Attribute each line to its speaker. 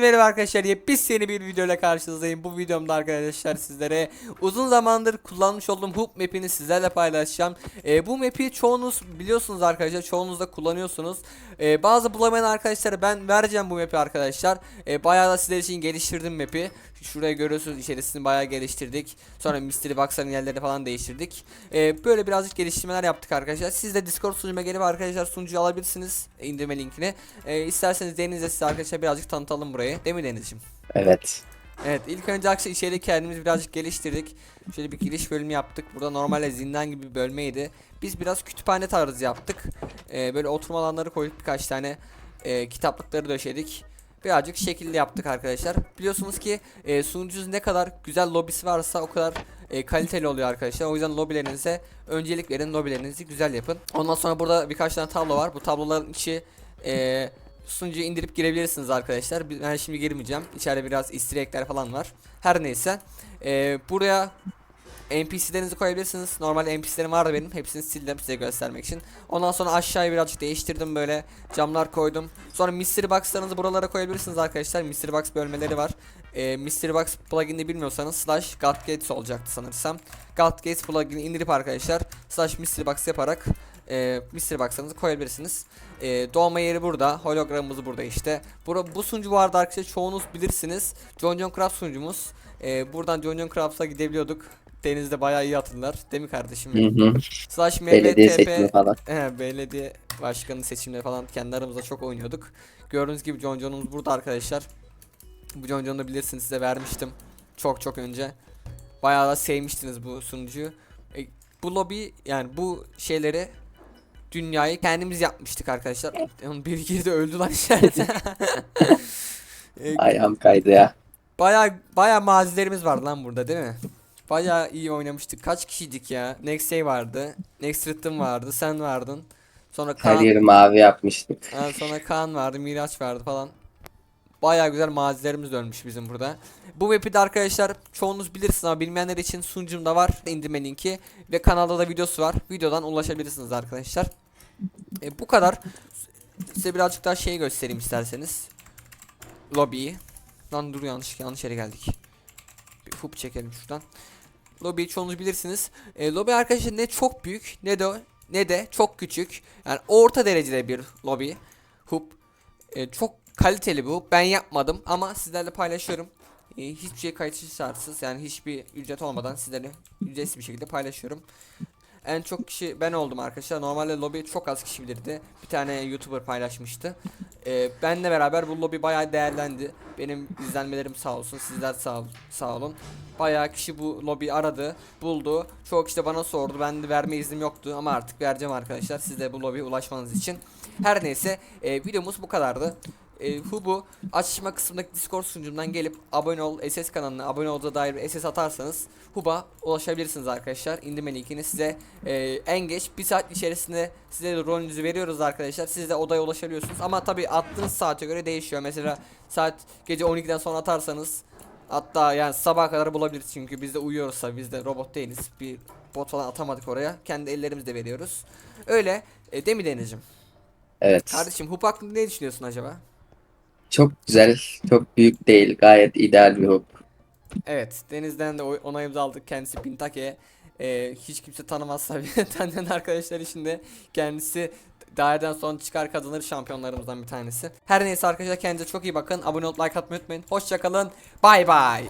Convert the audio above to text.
Speaker 1: Merhaba arkadaşlar. Yepyeni yeni bir videoyla karşınızdayım. Bu videomda arkadaşlar sizlere uzun zamandır kullanmış olduğum Hoop map'ini sizlerle paylaşacağım. Ee, bu map'i çoğunuz biliyorsunuz arkadaşlar. Çoğunuz da kullanıyorsunuz. Ee, bazı bulamayan arkadaşlara ben vereceğim bu map'i arkadaşlar. Ee, bayağı da sizler için geliştirdim map'i. Şuraya görüyorsunuz içerisini bayağı geliştirdik. Sonra Mystery Box'ların yerlerini falan değiştirdik. Ee, böyle birazcık geliştirmeler yaptık arkadaşlar. Siz de Discord sunucuma gelip arkadaşlar sunucuyu alabilirsiniz. indirme linkini. Ee, isterseniz Deniz'le size arkadaşlar birazcık tanıtalım burayı. Değil mi Deniz'ciğim?
Speaker 2: Evet.
Speaker 1: Evet ilk önce akşam içeri kendimizi birazcık geliştirdik. Şöyle bir giriş bölümü yaptık. Burada normalde zindan gibi bir bölmeydi. Biz biraz kütüphane tarzı yaptık. Ee, böyle oturma alanları koyduk birkaç tane. e, kitaplıkları döşedik. Birazcık şekilli yaptık arkadaşlar. Biliyorsunuz ki e, sunucunuz ne kadar güzel lobisi varsa o kadar e, kaliteli oluyor arkadaşlar. O yüzden lobilerinize öncelik verin. Lobilerinizi güzel yapın. Ondan sonra burada birkaç tane tablo var. Bu tabloların içi e, sunucuyu indirip girebilirsiniz arkadaşlar. Ben şimdi girmeyeceğim. İçeride biraz easter falan var. Her neyse. E, buraya NPC'lerinizi koyabilirsiniz. Normalde NPC'lerim vardı benim. Hepsini sildim size göstermek için. Ondan sonra aşağıya birazcık değiştirdim böyle. Camlar koydum. Sonra mystery box'larınızı buralara koyabilirsiniz arkadaşlar. Mystery box bölmeleri var. Ee, mystery box plugin'i bilmiyorsanız slash godgates olacaktı sanırsam. Godgates plugin'i indirip arkadaşlar slash mystery box yaparak e, mystery box'larınızı koyabilirsiniz. E, doğma yeri burada. Hologramımız burada işte. Bura, bu sunucu vardı arkadaşlar. Çoğunuz bilirsiniz. John John Craft sunucumuz. E, buradan John John Craft'a gidebiliyorduk. Denizde bayağı iyi hatırlar. Değil mi kardeşim?
Speaker 2: Hı hı.
Speaker 1: Slash
Speaker 2: Belediye seçimi falan.
Speaker 1: He, belediye başkanı seçimleri falan kendi aramızda çok oynuyorduk. Gördüğünüz gibi John John'umuz burada arkadaşlar. Bu John John'u bilirsiniz size vermiştim. Çok çok önce. Bayağı da sevmiştiniz bu sunucuyu. E, bu lobi yani bu şeyleri dünyayı kendimiz yapmıştık arkadaşlar. Onun bir iki de öldü lan içeride.
Speaker 2: Ayağım kaydı ya.
Speaker 1: Baya baya mazilerimiz var lan burada değil mi? Baya iyi oynamıştık. Kaç kişiydik ya? Nextay vardı. Next Rhythm vardı. Sen vardın. Sonra
Speaker 2: Her
Speaker 1: Kaan,
Speaker 2: yeri mavi yapmıştık.
Speaker 1: Ha, sonra Kaan vardı. Miraç vardı falan. Baya güzel mazilerimiz dönmüş bizim burada. Bu map'i de arkadaşlar çoğunuz bilirsiniz ama bilmeyenler için sunucumda var. indirme linki. Ve kanalda da videosu var. Videodan ulaşabilirsiniz arkadaşlar. E, bu kadar. Size birazcık daha şey göstereyim isterseniz. Lobby'yi. Lan dur yanlış yanlış yere geldik. Bir hoop çekelim şuradan. Lobby'yi çoğunuz bilirsiniz. E, lobby arkadaşlar ne çok büyük ne de ne de çok küçük. Yani orta derecede bir lobby. Hoop. E, çok kaliteli bu. Ben yapmadım ama sizlerle paylaşıyorum. E, hiçbir şey kayıtsız yani hiçbir ücret olmadan sizlerle ücretsiz bir şekilde paylaşıyorum. En çok kişi ben oldum arkadaşlar. Normalde lobby çok az kişi bilirdi. Bir tane YouTuber paylaşmıştı. Ee, benle beraber bu lobi bayağı değerlendi. Benim izlenmelerim sağ olsun. Sizler sağ, sağ olun. Bayağı kişi bu lobi aradı, buldu. Çoğu kişi de bana sordu. Ben de verme iznim yoktu ama artık vereceğim arkadaşlar. Siz de bu lobiye ulaşmanız için. Her neyse e, videomuz bu kadardı. E, Hubu açışma kısmındaki Discord sunucumdan gelip abone ol SS kanalına abone olduğuna dair bir SS atarsanız Huba ulaşabilirsiniz arkadaşlar. İndirme linkini size e, en geç bir saat içerisinde size rolünüzü veriyoruz arkadaşlar. Siz de odaya ulaşabiliyorsunuz ama tabi attığınız saate göre değişiyor. Mesela saat gece 12'den sonra atarsanız hatta yani sabaha kadar bulabiliriz çünkü biz de uyuyoruzsa biz de robot değiliz. Bir bot falan atamadık oraya. Kendi ellerimizle veriyoruz. Öyle e, değil mi Deniz'ciğim?
Speaker 2: Evet.
Speaker 1: Kardeşim Hup hakkında ne düşünüyorsun acaba?
Speaker 2: Çok güzel. Çok büyük değil. Gayet ideal bir hoop.
Speaker 1: Evet, Deniz'den de onayımızı aldık. Kendisi Pintake. Ee, hiç kimse tanımazsa bile tanıyan arkadaşlar içinde kendisi daireden sonra çıkar kazanır şampiyonlarımızdan bir tanesi. Her neyse arkadaşlar kendinize çok iyi bakın. Abone olup like atmayı unutmayın. Hoşçakalın. Bay bay.